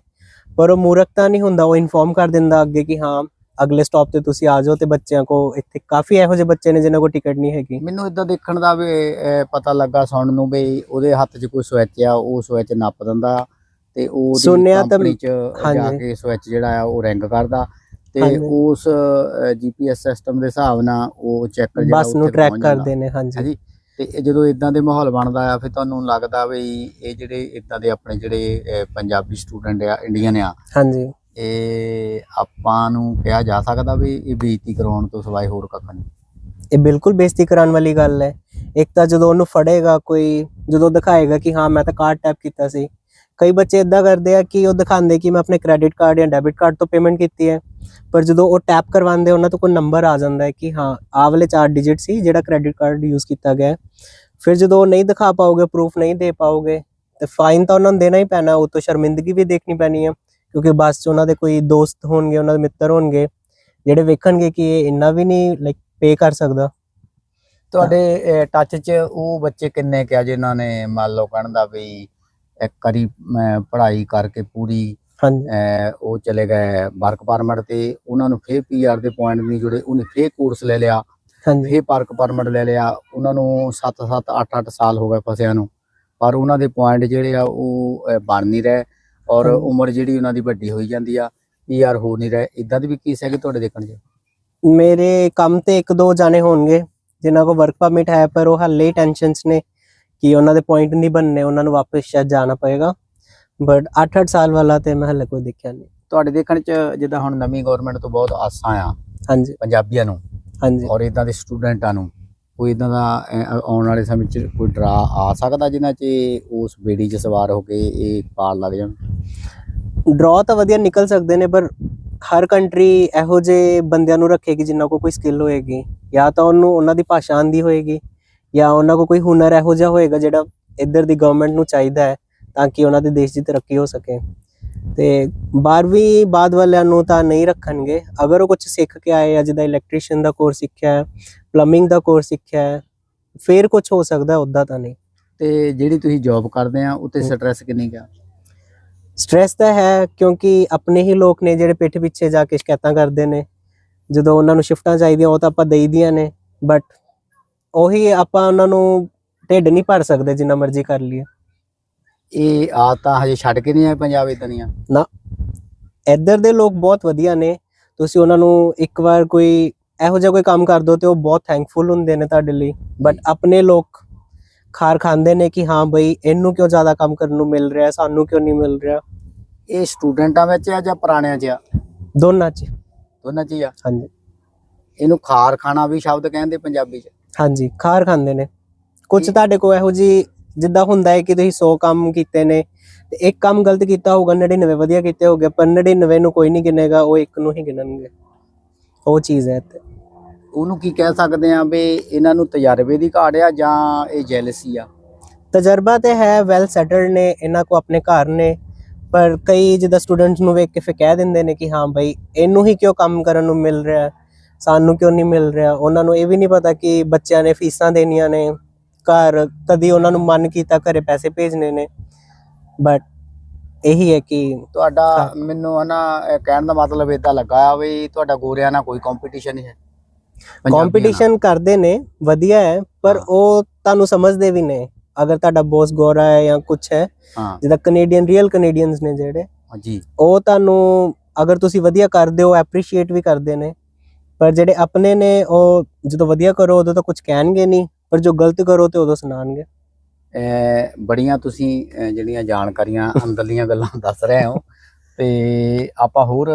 ਪਰ ਉਹ ਮੂਰਖਤਾ ਨਹੀਂ ਹੁੰਦਾ ਉਹ ਇਨਫੋਰਮ ਕਰ ਦਿੰਦਾ ਅੱਗੇ ਕਿ ਹਾਂ ਅਗਲੇ ਸਟਾਪ ਤੇ ਤੁਸੀਂ ਆ ਜਾਓ ਤੇ ਬੱਚਿਆਂ ਕੋ ਇੱਥੇ ਕਾਫੀ ਇਹੋ ਜਿਹੇ ਬੱਚੇ ਨੇ ਜਿਨ੍ਹਾਂ ਕੋਲ ਟਿਕਟ ਨਹੀਂ ਹੈਗੀ ਮੈਨੂੰ ਇਦਾਂ ਦੇਖਣ ਦਾ ਵੀ ਪਤਾ ਲੱਗਾ ਸੁਣਨ ਨੂੰ ਵੀ ਉਹਦੇ ਹੱਥ 'ਚ ਕੋਈ ਸਵਿਚ ਆ ਉਹ ਸਵਿਚ ਨੱਪ ਦਿੰਦਾ ਤੇ ਉਹ ਸੁਣਿਆ ਤਾਂ- ਜਾ। ਕੇ ਸਵਿਚ ਜਿਹੜਾ ਆ ਉਹ ਰਿੰਗ ਕਰਦਾ ਤੇ। ਉਸ ਜੀਪੀਐਸ ਸਿਸਟਮ ਦੇ ਹਿਸਾਬ ਨਾਲ ਉਹ ਚੈੱਕਰ ਜਿਹੜਾ ਬੱਸ ਨੂੰ ਟਰੈਕ। ਕਰਦੇ ਨੇ ਹਾਂਜੀ ਤੇ ਜਦੋਂ ਇਦਾਂ ਦੇ ਮਾਹੌਲ ਬਣਦਾ ਆ ਫਿਰ ਤੁਹਾਨੂੰ ਲੱਗਦਾ ਵੀ ਇਹ ਜਿਹੜੇ ਇਦਾਂ ਦੇ ਆਪਣੇ ਜਿਹੜੇ ਪੰਜਾਬੀ ਸਟੂਡੈਂਟ ਆ ਇੰਡੀਅਨ ਆ ਹਾਂਜੀ। ਇਹ ਆਪਾਂ ਨੂੰ ਕਿਹਾ ਜਾ ਸਕਦਾ ਵੀ ਇਹ ਬੇਇੱਜ਼ਤੀ ਕਰਾਉਣ ਤੋਂ ਸਿਵਾਏ ਹੋਰ ਕੱਖ ਨਹੀਂ? ਇਹ ਬਿਲਕੁਲ ਬੇਇੱਜ਼ਤੀ ਕਰਾਉਣ ਵਾਲੀ ਗੱਲ ਹੈ। ਇੱਕ ਤਾਂ ਜਦੋਂ ਉਹਨੂੰ ਫੜੇਗਾ ਕੋਈ ਜਦੋਂ ਦਿਖਾਏਗਾ ਕਿ ਹਾਂ ਮੈਂ ਤਾਂ ਕਾਰਡ ਟੈਪ ਕੀਤਾ ਸੀ ਕਈ ਬੱਚੇ ਇਦਾਂ ਕਰਦੇ ਆ ਕਿ ਉਹ ਦਿਖਾਉਂਦੇ ਕਿ ਮੈਂ ਆਪਣੇ ਕ੍ਰੈਡਿਟ ਕਾਰਡ ਜਾਂ ਡੈਬਿਟ ਕਾਰਡ ਤੋਂ ਪੇਮੈਂਟ ਕੀਤੀ ਹੈ, ਪਰ ਜਦੋਂ ਉਹ ਟੈਪ ਕਰਵਾਉਂਦੇ ਉਹਨਾਂ ਤੋਂ ਕੋਈ ਨੰਬਰ ਆ ਜਾਂਦਾ ਹੈ ਕਿ ਹਾਂ, ਆਹ ਵਾਲੇ ਚਾਰ ਡਿਜਿਟ ਸੀ ਜਿਹੜਾ ਕ੍ਰੈਡਿਟ ਕਾਰਡ ਯੂਜ਼ ਕੀਤਾ ਗਿਆ ਫਿਰ ਜਦੋਂ ਉਹ ਨਹੀਂ ਦਿਖਾ ਪਾਓਗੇ ਪ੍ਰੂਫ ਨਹੀਂ ਦੇ ਪਾਓਗੇ, ਤੇ ਫਾਈਨ ਤਾਂ ਉਹਨਾਂ ਨੂੰ ਦੇਣਾ ਹੀ ਪੈਣਾ, ਉਹ ਤੋਂ ਸ਼ਰਮਿੰਦਗੀ ਵੀ ਦੇਖਣੀ ਪੈਣੀ ਹੈ, ਕਿਉਂਕਿ ਬੱਸ 'ਚ ਉਹਨਾਂ ਦੇ ਕੋਈ ਦੋਸਤ ਹੋਣਗੇ, ਉਹਨਾਂ ਦੇ ਮਿੱਤਰ ਹੋਣਗੇ, ਜਿਹੜੇ ਵੇਖਣਗੇ ਕਿ ਇਹ ਇੰਨਾ ਵੀ ਨਹੀਂ ਲਾਈਕ ਪੇ ਕਰ ਸਕਦਾ। ਤੁਹਾਡੇ ਟੱਚ 'ਚ ਉਹ ਬੱਚੇ ਕਿੰਨੇ ਕਿਹਾ ਜਿਨ੍ਹਾਂ ਨੇ ਮੰਨ ਲਓ ਕਹਿਣ ਦਾ ਵੀ ਇੱਕ ਵਾਰੀ ਪੜ੍ਹਾਈ ਕਰਕੇ ਪੂਰੀ ਹਾਂਜੀ। ਉਹ ਚਲੇ ਗਏ ਵਰਕ ਪਰਮਿਟ ਤੇ ਉਹਨਾਂ ਨੂੰ ਫੇਰ ਪੀਆਰ ਦੇ ਪੁਆਇੰਟ ਨਹੀਂ ਜੁੜੇ ਉਹਨੇ ਫੇਰ ਕੋਰਸ ਲੈ ਲਿਆ ਫੇਰ ਵਰਕ ਪਰਮਿਟ ਲੈ ਲਿਆ ਉਹਨਾਂ ਨੂੰ 7-7 8-8 ਸਾਲ ਹੋ ਗਏ ਫਸਿਆਂ ਨੂੰ ਪਰ ਉਹਨਾਂ ਦੇ ਪੁਆਇੰਟ ਜਿਹੜੇ ਆ ਉਹ ਬਣ ਨਹੀਂ ਰਹੇ ਔਰ। ਉਮਰ ਜਿਹੜੀ ਉਹਨਾਂ ਦੀ ਵੱਡੀ ਹੋਈ ਜਾਂਦੀ ਆ ਪੀਆਰ ਹੋ ਨਹੀਂ ਰਹੇ ਇਦਾਂ ਦੀ ਵੀ ਕੇਸ ਹੈਗੇ ਤੁਹਾਡੇ ਦੇਖਣ 'ਚ? ਮੇਰੇ ਕੰਮ ਤੇ ਇੱਕ ਦੋ ਜਾਣੇ ਹੋਣਗੇ ਜਿਨ੍ਹਾਂ ਕੋਲ ਵਰਕ ਪਰਮਿਟ ਹੈ ਪਰ ਉਹ ਹਾਲੇ ਟੈਨਸ਼ਨਸ ਨੇ ਕਿ ਉਹਨਾਂ ਦੇ ਪੁਆਇੰਟ ਨਹੀਂ ਬਣਨੇ ਉਹਨਾਂ ਨੂੰ ਵਾਪਸ ਸ਼ਾਇਦ ਜਾਣਾ ਪਏਗਾ। ਬਟ 8-8 ਸਾਲ ਵਾਲਾ ਤੇ ਮੈਂ ਹਾਲੇ ਕੋਈ ਦੇਖਿਆ ਨਹੀਂ। ਤੁਹਾਡੇ ਦੇਖਣ 'ਚ ਜਿੱਦਾਂ ਹੁਣ ਨਵੀਂ ਗਵਰਨਮੈਂਟ ਤੋਂ ਬਹੁਤ ਆਸਾਂ ਆ ਹਾਂਜੀ। ਪੰਜਾਬੀਆਂ ਨੂੰ ਹਾਂਜੀ। ਔਰ ਇਦਾਂ ਦੇ ਸਟੂਡੈਂਟਾਂ ਨੂੰ ਕੋਈ ਇਦਾਂ ਦਾ ਆਉਣ ਵਾਲੇ ਸਮੇਂ 'ਚ ਕੋਈ ਡਰਾ ਆ ਸਕਦਾ ਜਿਨ੍ਹਾਂ 'ਚ ਉਸ ਬੇੜੀ 'ਚ ਸਵਾਰ ਹੋ ਕੇ ਇਹ ਪਾਰ ਲੱਗ ਜਾਣ? ਡਰਾ ਤਾਂ ਵਧੀਆ ਨਿਕਲ ਸਕਦੇ ਨੇ ਪਰ ਹਰ ਕੰਟਰੀ ਇਹੋ ਜਿਹੇ ਬੰਦਿਆਂ ਨੂੰ ਰੱਖੇਗੀ ਜਿਨ੍ਹਾਂ ਕੋਲ ਕੋਈ ਸਕਿੱਲ ਹੋਏਗੀ। ਜਾਂ ਤਾਂ ਉਹਨੂੰ ਉਹਨਾਂ ਦੀ ਭਾਸ਼ਾ ਆਂਦੀ ਹੋਏਗੀ। ਜਾਂ ਉਹਨਾਂ ਕੋਲ ਕੋਈ ਹੁਨਰ ਇਹੋ ਜਿਹਾ ਹੋਏਗਾ ਜਿਹੜਾ ਇੱਧਰ ਦੀ ਗਵਰਨਮੈਂਟ ਨੂੰ ਚਾਹੀਦਾ ਹੈ ਤਾਂ ਕਿ ਉਹਨਾਂ ਦੇ ਦੇਸ਼ ਦੀ ਤਰੱਕੀ ਹੋ ਸਕੇ। ਤੇ 12ਵੀਂ ਬਾਅਦ ਵਾਲਿਆਂ ਨੂੰ ਤਾਂ ਨਹੀਂ ਰੱਖਣਗੇ। ਅਗਰ ਉਹ ਕੁਝ ਸਿੱਖ ਕੇ ਆਏ ਆ ਜਿੱਦਾਂ ਇਲੈਕਟ੍ਰੀਸ਼ੀਅਨ ਦਾ ਕੋਰਸ ਸਿੱਖਿਆ ਹੈ ਪਲੰਬਿੰਗ ਦਾ ਕੋਰਸ ਸਿੱਖਿਆ ਹੈ ਫੇਰ ਕੁਝ ਹੋ ਸਕਦਾ ਉਦਾਂ ਤਾਂ ਨਹੀਂ। ਤੇ ਜਿਹੜੀ ਤੁਸੀਂ ਜੌਬ ਕਰਦੇ ਆ ਉੱਤੇ। ਸਟ੍ਰੈਸ ਕਿੰਨੀ ਗਿਆ ਸਟ੍ਰੈਸ ਤਾਂ ਹੈ ਕਿਉਂਕਿ ਆਪਣੇ ਹੀ ਲੋਕ ਨੇ ਜਿਹੜੇ ਪਿੱਠ ਪਿੱਛੇ ਜਾ ਕੇ ਸ਼ਿਕਾਇਤਾਂ ਕਰਦੇ ਨੇ। ਜਦੋਂ ਉਹਨਾਂ ਨੂੰ ਸ਼ਿਫਟਾਂ ਚਾਹੀਦੀਆਂ ਉਹ ਤਾਂ ਆਪਾਂ ਦੇਈਦੀਆਂ ਨੇ ਬਟ ਉਹੀ ਆਪਾਂ ਉਹਨਾਂ ਨੂੰ ਢਿੱਡ ਨਹੀਂ ਭਰ ਸਕਦੇ ਜਿੰਨਾ ਮਰਜ਼ੀ ਕਰ ਲਈਏ। ਇਹ ਆਦਤਾਂ ਹਜੇ ਛੱਡ ਕੇ ਨਹੀਂ ਆਏ ਪੰਜਾਬ ਇਦਾਂ ਦੀਆਂ? ਇੱਧਰ ਦੇ ਲੋਕ ਬਹੁਤ ਵਧੀਆ ਨੇ। ਤੁਸੀਂ ਉਹਨਾਂ ਨੂੰ ਇੱਕ ਵਾਰ ਕੋਈ ਇਹੋ ਜਿਹਾ ਕੋਈ ਕੰਮ ਕਰ ਦੋ ਤੇ ਉਹ ਬਹੁਤ ਥੈਂਕਫੁਲ ਹੁੰਦੇ ਨੇ ਤੁਹਾਡੇ ਲਈ। ਬਟ ਆਪਣੇ ਲੋਕ ਖਾਰ ਖਾਂਦੇ ਨੇ ਕਿ ਹਾਂ ਬਈ ਇਹਨੂੰ ਕਿਉਂ ਜ਼ਿਆਦਾ ਕੰਮ ਕਰਨ ਨੂੰ ਮਿਲ ਰਿਹਾ ਸਾਨੂੰ ਕਿਉਂ ਨਹੀਂ ਮਿਲ ਰਿਹਾ? ਇਹ ਸਟੂਡੈਂਟਾਂ ਵਿੱਚ ਆ ਜਾਂ ਪੁਰਾਣਿਆਂ 'ਚ ਆ? ਦੋਨਾਂ 'ਚ। ਦੋਨਾਂ 'ਚ ਹੀ ਆ? ਹਾਂਜੀ। ਇਹਨੂੰ ਖਾਰ ਖਾਣਾ ਵੀ ਸ਼ਬਦ ਕਹਿੰਦੇ ਪੰਜਾਬੀ 'ਚ। ਹਾਂਜੀ ਖਾਰ ਖਾਂਦੇ ਨੇ। ਕੁਝ ਤੁਹਾਡੇ ਕੋਲ ਇਹੋ ਜੀ ਜਿੱਦਾਂ ਹੁੰਦਾ ਹੈ ਕਿ ਤੁਸੀਂ 100 ਕੰਮ ਕੀਤੇ ਨੇ ਤੇ ਇੱਕ ਕੰਮ ਗਲਤ ਕੀਤਾ ਹੋਊਗਾ 99 ਵਧੀਆ ਕੀਤੇ ਹੋਗੇ ਪਰ 99 ਨੂੰ ਕੋਈ ਨਹੀਂ ਗਿਣੇਗਾ ਉਹ ਇੱਕ ਨੂੰ ਹੀ ਗਿਣਨਗੇ। ਉਹ ਚੀਜ਼ ਹੈ ਤੇ ਉਹਨੂੰ ਕੀ ਕਹਿ ਸਕਦੇ ਆ ਵੀ ਇਹਨਾਂ ਨੂੰ ਤਜਰਬੇ ਦੀ ਘਾਟ ਆ ਜਾਂ ਇਹ ਜੈਲਸੀ ਆ? ਤਜਰਬਾ ਤੇ ਹੈ ਵੈਲ ਸੈਟਲਡ ਨੇ ਇਹਨਾਂ ਕੋ ਆਪਣੇ ਘਰ ਨੇ ਪਰ ਕਈ ਜਿੱਦਾਂ ਸਟੂਡੈਂਟਸ ਨੂੰ ਵੇਖ ਕੇ ਫਿਰ ਕਹਿ ਦਿੰਦੇ ਨੇ ਕਿ ਹਾਂ ਭਾਈ ਇਹਨੂੰ ਹੀ ਕਿਉਂ ਕੰਮ ਕਰਨ ਨੂੰ ਮਿਲ ਰਿਹਾ? ਸਾਨੂੰ ਕਿਉਂ ਨਹੀਂ ਮਿਲ ਰਿਹਾ? ਉਹਨਾਂ ਨੂੰ ਇਹ ਵੀ ਨਹੀਂ ਪਤਾ ਕਿ ਬੱਚਿਆਂ ਨੇ ਫੀਸਾਂ ਦੇਣੀਆਂ ਨੇ। ਘਰ ਕਦੀ ਉਹਨਾਂ ਨੂੰ ਮਨ ਕੀਤਾ ਘਰੇ ਪੈਸੇ ਭੇਜਣੇ ਨੇ। ਬਟ ਇਹੀ ਹੈ ਕਿ ਤੁਹਾਡਾ। ਮੈਨੂੰ ਹਨਾ ਕਹਿਣ ਦਾ ਮਤਲਬ ਇਦਾਂ ਲੱਗਾ ਵੀ ਤੁਹਾਡਾ ਗੋਰਿਆਂ ਨਾਲ ਕੋਈ ਕੰਪੀਟੀਸ਼ਨ ਨਹੀਂ ਹੈ। ਕੰਪੀਟੀਸ਼ਨ ਕਰਦੇ ਨੇ ਵਧੀਆ ਹੈ ਪਰ। ਉਹ ਤੁਹਾਨੂੰ ਸਮਝਦੇ ਵੀ ਨੇ। ਅਗਰ ਤੁਹਾਡਾ ਬੌਸ ਗੋਰਾ ਹੈ ਜਾਂ ਕੁਝ ਹੈ ਜਿੱਦਾਂ ਕੈਨੇਡੀਅਨ ਰੀਅਲ ਕੈਨੇਡੀਅਨਸ ਨੇ ਜਿਹੜੇ ਜੀ। ਉਹ ਤੁਹਾਨੂੰ ਅਗਰ ਤੁਸੀਂ ਵਧੀਆ ਕਰਦੇ ਹੋ ਐਪਰੀਸ਼ੀਏਟ ਵੀ ਕਰਦੇ ਨੇ ਪਰ ਜਿਹੜੇ ਆਪਣੇ ਨੇ ਉਹ ਜਦੋਂ ਵਧੀਆ ਕਰੋ ਉਦੋਂ ਤਾਂ ਕੁਝ ਕਹਿਣਗੇ ਨਹੀਂ। ਪਰ ਜੋ ਗਲਤ ਕਰੋ ਤੇ ਉਦੋਂ ਸੁਣਾਣਗੇ। ਬੜੀਆਂ ਤੁਸੀਂ ਜਿਹੜੀਆਂ ਜਾਣਕਾਰੀਆਂ ਅੰਦਰਲੀਆਂ ਗੱਲਾਂ ਦੱਸ ਰਹੇ ਹੋ। ਤੇ ਆਪਾਂ ਹੋਰ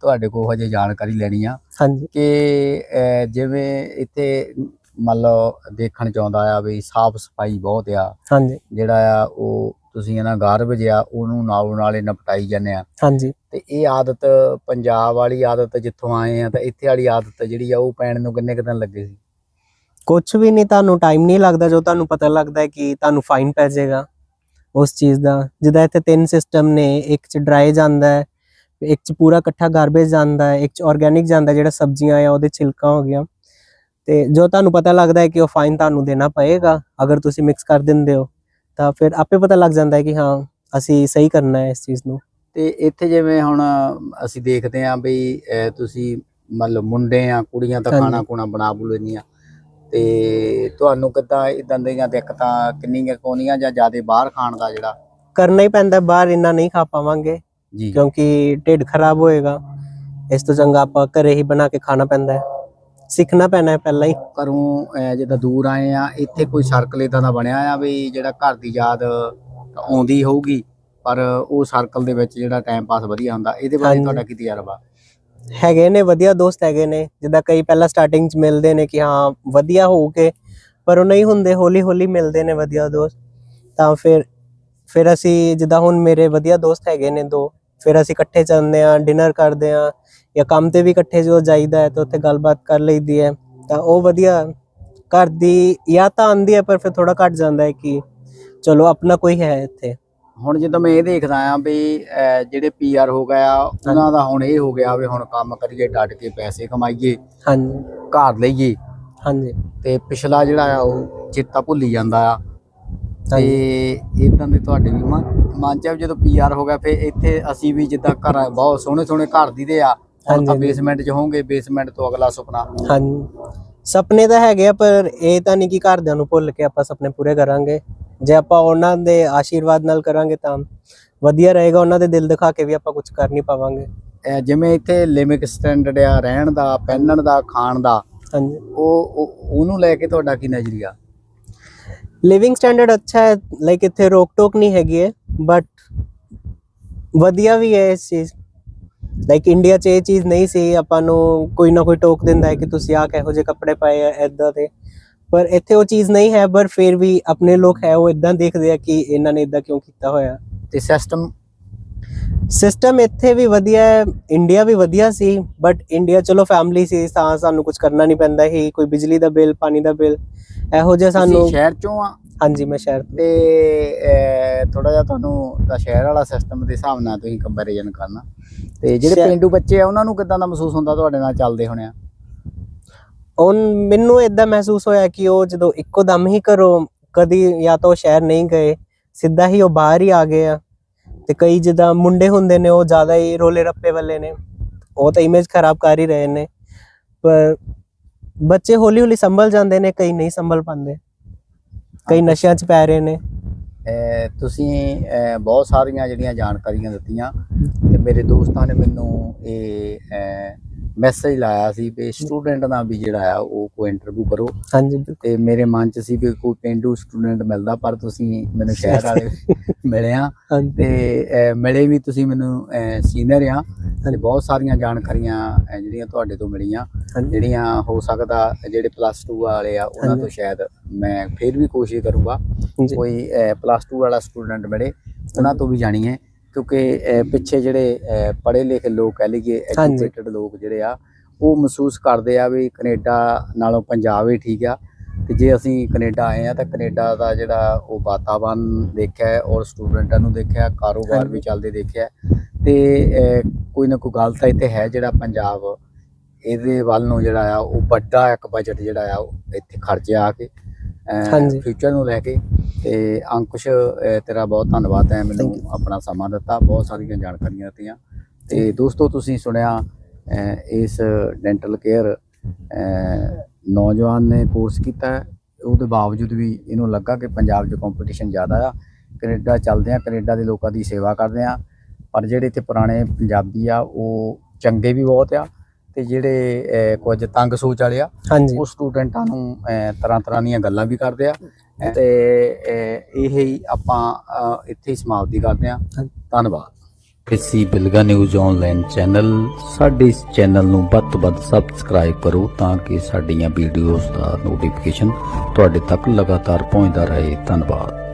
ਤੁਹਾਡੇ ਕੋਲ ਹਜੇ ਜਾਣਕਾਰੀ ਲੈਣੀ ਆ ਹਾਂਜੀ। ਕਿ ਜਿਵੇਂ ਇੱਥੇ ਮੰਨ ਲਓ ਦੇਖਣ ਚ ਆਉਂਦਾ ਆ ਵੀ ਸਾਫ਼ ਸਫ਼ਾਈ ਬਹੁਤ ਆ। ਹਾਂਜੀ। ਜਿਹੜਾ ਆ ਉਹ ਤੁਸੀਂ ਇਹਨਾਂ ਗਾਰਬੇਜ ਆ ਉਹਨੂੰ ਨਾਲੋਂ ਨਾਲੇ ਨਿਪਟਾਈ ਜਾਂਦੇ ਆ। ਹਾਂਜੀ। ਤੇ ਇਹ ਆਦਤ ਪੰਜਾਬ ਵਾਲੀ ਆਦਤ ਜਿੱਥੋਂ ਆਏ ਆ ਤਾਂ ਇੱਥੇ ਵਾਲੀ ਆਦਤ ਜਿਹੜੀ ਆ ਉਹ ਪੈਣ ਨੂੰ ਕਿੰਨੇ ਕੁ ਦਿਨ ਲੱਗੇ ਸੀ? ਕੁਝ ਵੀ ਨਹੀਂ ਤੁਹਾਨੂੰ ਟਾਈਮ ਨਹੀਂ ਲੱਗਦਾ ਜੋ ਤੁਹਾਨੂੰ ਪਤਾ ਲੱਗਦਾ ਹੈ ਕਿ ਤੁਹਾਨੂੰ ਫਾਈਨ ਪੈ ਜਾਏਗਾ ਉਸ ਚੀਜ਼ ਦਾ। ਜਿੱਦਾਂ ਇੱਥੇ ਤਿੰਨ ਸਿਸਟਮ ਨੇ ਇੱਕ ਚ ਡਰਾਈ ਜਾਂਦਾ ਹੈ ਇੱਕ ਚ ਪੂਰਾ ਇਕੱਠਾ ਗਾਰਬੇਜ ਜਾਂਦਾ ਹੈ ਇੱਕ ਚ ਆਰਗੇਨਿਕ ਜਾਂਦਾ ਹੈ, ਜਿਹੜਾ ਸਬਜ਼ੀਆਂ ਆ ਉਹਦੇ ਛਿਲਕਾ ਹੋ ਗਿਆ। ਤੇ ਜੋ ਤੁਹਾਨੂੰ ਪਤਾ ਲੱਗਦਾ ਹੈ ਕਿ ਉਹ ਫਾਈਨ ਤੁਹਾਨੂੰ ਦੇਣਾ ਪਏਗਾ ਅਗਰ ਤੁਸੀਂ ਮਿਕਸ ਕਰ ਦਿੰਦੇ ਹੋ। ਤਾਂ ਫਿਰ ਆਪੇ ਪਤਾ ਲੱਗ ਜਾਂਦਾ ਹੈ ਕਿ ਹਾਂ ਅਸੀਂ ਸਹੀ ਕਰਨਾ ਹੈ ਇਸ ਚੀਜ਼ ਨੂੰ। ਤੇ ਇੱਥੇ ਜਿਵੇਂ ਹੁਣ ਅਸੀਂ ਦੇਖਦੇ ਆਂ ਅਹ ਤੁਸੀਂ ਮਤਲਬ ਮੁੰਡੇ ਆ ਕੁੜੀਆਂ ਤਾਂ। ਖਾਣਾ ਖੁਣਾ ਬਣਾ ਬੂ ਲੈਂਦੀਆਂ। ਤੇ ਤੁਹਾਨੂੰ ਕਿੱਦਾਂ ਇਦਾਂ ਦੀਆਂ ਦਿੱਕਤਾਂ ਕਿੰਨੀਆਂ ਕੋਨੀਆਂ ਜਾਂ ਜ਼ਿਆਦਾ ਬਾਹਰ ਖਾਣ ਦਾ ਜਿਹੜਾ? ਕਰਨਾ ਹੀ ਪੈਂਦਾ ਬਾਹਰ ਇੰਨਾ ਨਹੀਂ ਖਾ ਪਾਵਾਂਗੇ। ਕਿਉਂਕਿ ਢਿੱਡ ਖਰਾਬ ਹੋਏਗਾ। ਇਸ ਤੋਂ ਚੰਗਾ ਆਪਾਂ ਘਰੇ ਹੀ ਬਣਾ ਕੇ ਖਾਣਾ ਪੈਂਦਾ ਹੈ। ਸਿੱਖਣਾ ਪੈਣਾ ਹੈ ਪਹਿਲਾਂ ਹੀ। ਘਰੋਂ ਜਿੱਦਾਂ ਦੂਰ ਆਏ ਆ ਇੱਥੇ ਕੋਈ ਸਰਕਲ ਇਦਾਂ ਦਾ ਬਣਿਆ ਆ ਵੀ ਜਿਹੜਾ ਘਰ ਦੀ ਯਾਦ ਆਉਂਦੀ ਹੋਊਗੀ ਪਰ ਉਹ ਸਰਕਲ ਦੇ ਵਿੱਚ ਜਿਹੜਾ ਟਾਈਮ ਪਾਸ ਵਧੀਆ ਹੁੰਦਾ ਇਹਦੇ ਬਾਰੇ। ਤੁਹਾਡਾ ਕੀ ਤਜਰਬਾ? ਹੈਗੇ ਨੇ ਵਧੀਆ ਦੋਸਤ ਹੈਗੇ ਨੇ ਜਿੱਦਾਂ ਕਈ ਪਹਿਲਾਂ ਸਟਾਰਟਿੰਗ 'ਚ ਮਿਲਦੇ ਨੇ ਕਿ ਹਾਂ ਵਧੀਆ ਹੋਊਗੇ ਪਰ ਉਹ ਨਹੀਂ ਹੁੰਦੇ ਹੌਲੀ ਹੌਲੀ ਮਿਲਦੇ ਨੇ ਵਧੀਆ ਦੋਸਤ। ਤਾਂ ਫਿਰ ਫਿਰ ਅਸੀਂ ਜਿੱਦਾਂ ਹੁਣ ਮੇਰੇ ਵਧੀਆ ਦੋਸਤ ਹੈਗੇ ਨੇ ਦੋ ਫਿਰ ਅਸੀਂ ਇਕੱਠੇ ਚੱਲਦੇ ਆ ਡਿਨਰ ਕਰਦੇ ਆ ਜਾਂ ਕੰਮ ਤੇ ਵੀ ਇਕੱਠੇ ਜਦੋਂ ਜਾਈਦਾ ਹੈ ਤਾਂ ਉੱਥੇ ਗੱਲਬਾਤ ਕਰ ਲਈਦੀ ਹੈ। ਤਾਂ ਉਹ ਵਧੀਆ ਘਰ ਦੀ ਯਾਦ ਤਾਂ ਆਉਂਦੀ ਹੈ ਪਰ ਫਿਰ ਥੋੜਾ ਘਟ ਜਾਂਦਾ ਹੈ ਕਿ ਚਲੋ ਆਪਣਾ ਕੋਈ ਹੈ ਇੱਥੇ। ਹੁਣ ਜਦੋਂ ਮੈਂ ਇਹ ਦੇਖਦਾ ਆ ਵੀ ਅਹ, ਜਿਹੜੇ ਪੀਆਰ ਹੋ ਗਿਆ ਉਹਨਾਂ ਦਾ ਹੁਣ ਇਹ ਹੋ ਗਿਆ ਵੀ ਹੁਣ ਕੰਮ ਕਰੀਏ ਡਟ ਕੇ ਪੈਸੇ ਕਮਾਈਏ ਹਾਂਜੀ। ਘਰ ਲਈਏ। ਹਾਂਜੀ। ਤੇ ਪਿਛਲਾ ਜਿਹੜਾ ਆ ਉਹ ਚਿੱਤਾ ਭੁੱਲੀ ਜਾਂਦਾ ਆ। ਤੇ ਇਦਾਂ ਦੇ ਤੁਹਾਡੇ ਵੀ ਮਨ ਚ ਜਦੋਂ ਪੀਆਰ ਹੋ ਗਿਆ ਫਿਰ ਇੱਥੇ ਅਸੀਂ ਵੀ ਜਿੱਦਾਂ ਘਰ ਬਹੁਤ ਸੋਹਣੇ ਸੋਹਣੇ ਘਰ ਦੀ ਦੇ ਆ ਤਾਂ। ਬੇਸਮੈਂਟ 'ਚ ਹੋਵਾਂਗੇ ਬੇਸਮੈਂਟ ਤੋਂ ਅਗਲਾ ਸੁਪਨਾ। ਹਾਂਜੀ। ਸੁਪਨੇ ਤਾਂ ਹੈਗੇ ਆ ਪਰ ਇਹ ਤਾਂ ਨਹੀਂ ਕਿ ਘਰਦਿਆਂ ਨੂੰ ਭੁੱਲ ਕੇ ਆਪਾਂ ਸੁਪਨੇ ਪੂਰੇ ਕਰਾਂਗੇ। ਜੇ ਆਪਾਂ ਉਹਨਾਂ ਦੇ ਆਸ਼ੀਰਵਾਦ ਨਾਲ ਕਰਾਂਗੇ ਤਾਂ ਵਧੀਆ ਰਹੇਗਾ ਉਹਨਾਂ ਦੇ ਦਿਲ ਦਿਖਾ ਕੇ ਵੀ ਆਪਾਂ ਕੁਝ ਕਰ ਨਹੀਂ ਪਾਵਾਂਗੇ। ਜਿਵੇਂ ਇੱਥੇ ਲਿਮਿਟ ਸਟੈਂਡਰਡ ਆ ਰਹਿਣ ਦਾ ਪਹਿਨਣ ਦਾ ਖਾਣ ਦਾ ਹਾਂਜੀ। ਉਹ- ਉਹਨੂੰ ਲੈ ਕੇ ਤੁਹਾਡਾ ਕੀ ਨਜ਼ਰੀਆ? ਲਿਵਿੰਗ ਸਟੈਂਡਰਡ ਅੱਛਾ ਹੈ ਲਾਈਕ ਇੱਥੇ ਰੋਕ ਟੋਕ ਨਹੀਂ ਹੈਗੀ ਹੈ ਬਟ ਵਧੀਆ ਵੀ ਹੈ ਇਸ ਚੀਜ਼ ਲਾਈਕ ਇੰਡੀਆ 'ਚ ਇਹ ਚੀਜ਼ ਨਹੀਂ ਸੀ ਆਪਾਂ ਨੂੰ ਕੋਈ ਨਾ ਕੋਈ ਟੋਕ ਦਿੰਦਾ ਹੈ ਕਿ ਤੁਸੀਂ ਆਹ ਕਿਹੋ ਜਿਹੇ ਕੱਪੜੇ ਪਾਏ ਆ ਐਦਾਂ ਦੇ ਪਰ ਇੱਥੇ ਉਹ ਚੀਜ਼ ਨਹੀਂ ਹੈ ਪਰ ਫਿਰ ਵੀ ਆਪਣੇ ਲੋਕ ਹੈ ਉਹ ਇਦਾਂ ਦੇਖਦੇ ਆ ਕਿ ਇਹਨਾਂ ਨੇ ਇਦਾਂ ਕਿਉਂ ਕੀਤਾ ਹੋਇਆ ਤੇ ਸਿਸਟਮ ਸਿਸਟਮ ਇੱਥੇ ਵੀ ਵਧੀਆ ਹੈ ਇੰਡੀਆ ਵੀ ਵਧੀਆ ਸੀ ਬਟ ਇੰਡੀਆ ਚਲੋ ਫੈਮਿਲੀ ਸੀ ਤਾਂ ਸਾਨੂੰ ਕੁਝ ਕਰਨਾ ਨਹੀਂ ਪੈਂਦਾ ਸੀ ਕੋਈ ਬਿਜਲੀ ਦਾ ਬਿੱਲ ਪਾਣੀ ਦਾ ਬਿੱਲ ਇਹੋ ਜਿਹਾ ਸਾਨੂੰ ਸ਼ਹਿਰ ਚੋਂ ਆ? ਹਾਂਜੀ ਮੈਂ ਸ਼ਹਿਰ ਤੋਂ। ਤੇ ਥੋੜਾ ਜਿਹਾ ਤੁਹਾਨੂੰ ਤਾਂ ਸ਼ਹਿਰ ਵਾਲਾ ਸਿਸਟਮ ਦੇ ਹਿਸਾਬ ਨਾਲ ਤੁਸੀਂ ਕੰਪੈਰੀਜ਼ਨ ਕਰਨਾ। ਤੇ ਜਿਹੜੇ ਪਿੰਡੂ ਬੱਚੇ ਆ ਉਹਨਾਂ ਨੂੰ ਕਿਦਾਂ ਦਾ ਮਹਿਸੂਸ ਹੁੰਦਾ ਤੁਹਾਡੇ ਨਾਲ ਚੱਲਦੇ ਹੋਣੇ ਆ ਹੁਣ ਮੈਨੂੰ ਇਦਾਂ ਮਹਿਸੂਸ ਹੋਇਆ ਕਿ ਉਹ ਜਦੋਂ ਇੱਕੋ ਦਮ ਹੀ ਘਰੋਂ ਕਦੀ ਜਾਂ ਤਾਂ ਉਹ ਸ਼ਹਿਰ ਨਹੀਂ ਗਏ ਸਿੱਧਾ ਹੀ ਉਹ ਬਾਹਰ ਹੀ ਆ ਗਏ ਆ। ਤੇ ਕਈ ਜਿੱਦਾਂ ਮੁੰਡੇ ਹੁੰਦੇ ਨੇ ਉਹ ਜ਼ਿਆਦਾ ਹੀ ਰੋਲੇ ਰੱਪੇ ਵਾਲੇ ਨੇ। ਉਹ ਤਾਂ ਇਮੇਜ ਖਰਾਬ ਕਰ ਹੀ ਰਹੇ ਨੇ। ਪਰ ਬੱਚੇ ਹੌਲੀ ਹੌਲੀ ਸੰਭਲ ਜਾਂਦੇ ਨੇ ਕਈ ਨਹੀਂ ਸੰਭਲ ਪਾਉਂਦੇ। ਕਈ ਨਸ਼ਿਆਂ 'ਚ ਪੈ ਰਹੇ ਨੇ। ਤੁਸੀਂ ਬਹੁਤ ਸਾਰੀਆਂ ਜਿਹੜੀਆਂ ਜਾਣਕਾਰੀਆਂ ਦਿੱਤੀਆਂ। ਤੇ ਮੇਰੇ ਦੋਸਤਾਂ ਨੇ ਮੈਨੂੰ ਇਹ ਮੈਸੇਜ ਲਾਇਆ ਸੀ ਵੀ ਸਟੂਡੈਂਟ ਦਾ ਵੀ ਜਿਹੜਾ ਆ ਉਹ ਕੋਈ ਇੰਟਰਵਿਊ ਕਰੋ। ਹਾਂਜੀ ਤੇ ਮੇਰੇ ਮਨ ਚ ਸੀ ਵੀ ਕੋਈ ਪਿੰਡੂ ਸਟੂਡੈਂਟ ਮਿਲਦਾ ਪਰ ਤੁਸੀਂ ਮੈਨੂੰ ਸ਼ਹਿਰ ਵਾਲੇ ਮਿਲੇ ਆ। ਹਾਂਜੀ। ਤੇ ਮਿਲੇ ਵੀ ਤੁਸੀਂ ਮੈਨੂੰ ਸੀਨੀਅਰ ਆ। ਤੇ ਬਹੁਤ ਸਾਰੀਆਂ ਜਾਣਕਾਰੀਆਂ ਜਿਹੜੀਆਂ ਤੁਹਾਡੇ ਤੋਂ ਮਿਲੀਆਂ। ਜਿਹੜੀਆਂ ਹੋ ਸਕਦਾ ਜਿਹੜੇ ਪਲੱਸ 2 ਵਾਲੇ ਆ ਉਹਨਾਂ। ਤੋਂ ਸ਼ਾਇਦ ਮੈਂ ਫਿਰ ਵੀ ਕੋਸ਼ਿਸ਼ ਕਰੂੰਗਾ ਕੋਈ ਪਲੱਸ 2 ਵਾਲਾ ਸਟੂਡੈਂਟ ਮਿਲੇ। ਉਹਨਾਂ ਤੋਂ ਵੀ ਜਾਣੀਏ ਕਿਉਂਕਿ ਪਿੱਛੇ ਜਿਹੜੇ ਪੜ੍ਹੇ ਲਿਖੇ ਲੋਕ ਕਹਿ ਲਈਏ। ਐਜੂਕੇਟਡ ਲੋਕ ਜਿਹੜੇ ਆ ਉਹ ਮਹਿਸੂਸ ਕਰਦੇ ਆ ਵੀ ਕੈਨੇਡਾ ਨਾਲੋਂ ਪੰਜਾਬ ਹੀ ਠੀਕ ਆ ਤੇ ਜੇ ਅਸੀਂ ਕੈਨੇਡਾ ਆਏ ਆ ਤਾਂ ਕੈਨੇਡਾ ਦਾ ਜਿਹੜਾ ਉਹ ਵਾਤਾਵਰਨ ਦੇਖਿਆ ਔਰ ਸਟੂਡੈਂਟਾਂ ਨੂੰ ਦੇਖਿਆ ਕਾਰੋਬਾਰ ਵੀ। ਚੱਲਦੇ ਦੇਖਿਆ। ਤੇ ਕੋਈ ਨਾ ਕੋਈ ਗੱਲ ਤਾਂ ਇੱਥੇ ਹੈ ਜਿਹੜਾ ਪੰਜਾਬ ਇਹਦੇ ਵੱਲ ਨੂੰ ਜਿਹੜਾ ਆ ਉਹ ਵੱਡਾ ਇੱਕ ਬਜਟ ਜਿਹੜਾ ਆ ਉਹ ਇੱਥੇ ਖਰਚਿਆ ਆ ਕੇ ਹਾਂਜੀ। ਫਿਊਚਰ ਨੂੰ ਲੈ ਕੇ ਤੇ ਅੰਕੁਸ਼ ਤੇਰਾ ਬਹੁਤ ਧੰਨਵਾਦ ਹੈ ਮੈਨੂੰ ਆਪਣਾ ਸਮਾਂ ਦਿੱਤਾ ਬਹੁਤ ਸਾਰੀਆਂ ਜਾਣਕਾਰੀਆਂ ਦਿੱਤੀਆਂ। ਤੇ ਦੋਸਤੋ ਤੁਸੀਂ ਸੁਣਿਆ ਇਸ ਡੈਂਟਲ ਕੇਅਰ ਨੌਜਵਾਨ ਨੇ ਕੋਰਸ ਕੀਤਾ ਹੈ। ਉਹਦੇ ਬਾਵਜੂਦ ਵੀ ਇਹਨੂੰ ਲੱਗਾ ਕਿ ਪੰਜਾਬ 'ਚ ਕੰਪੀਟੀਸ਼ਨ ਜ਼ਿਆਦਾ ਆ। ਕੈਨੇਡਾ ਚੱਲਦੇ ਆ ਕੈਨੇਡਾ ਦੇ ਲੋਕਾਂ ਦੀ ਸੇਵਾ ਕਰਦੇ ਆ ਪਰ ਜਿਹੜੇ ਇੱਥੇ ਪੁਰਾਣੇ ਪੰਜਾਬੀ ਆ ਉਹ ਚੰਗੇ ਵੀ ਬਹੁਤ ਆ। ਤੇ ਜਿਹੜੇ ਕੁਝ ਤੰਗ ਸੋਚ ਵਾਲੇ ਆ ਉਹ ਸਟੂਡੈਂਟਾਂ ਨੂੰ ਤਰ੍ਹਾਂ ਤਰ੍ਹਾਂ ਦੀਆਂ ਗੱਲਾਂ ਵੀ ਕਰਦੇ ਆ। ਤੇ ਇਹ ਹੀ ਆਪਾਂ ਇੱਥੇ ਹੀ ਸਮਾਪਤੀ ਕਰਦੇ ਆ। ਧੰਨਵਾਦ। ਕਿਸੀ ਬਿਲਗਾ ਨਿਊਜ਼ ਆਨਲਾਈਨ ਚੈਨਲ। ਸਾਡੇ ਇਸ ਚੈਨਲ ਨੂੰ ਵੱਧ ਤੋਂ ਵੱਧ ਸਬਸਕ੍ਰਾਈਬ ਕਰੋ ਤਾਂ ਕਿ ਸਾਡੀਆਂ ਵੀਡੀਓਜ਼ ਦਾ ਨੋਟੀਫਿਕੇਸ਼ਨ ਤੁਹਾਡੇ ਤੱਕ ਲਗਾਤਾਰ ਪਹੁੰਚਦਾ ਰਹੇ। ਧੰਨਵਾਦ।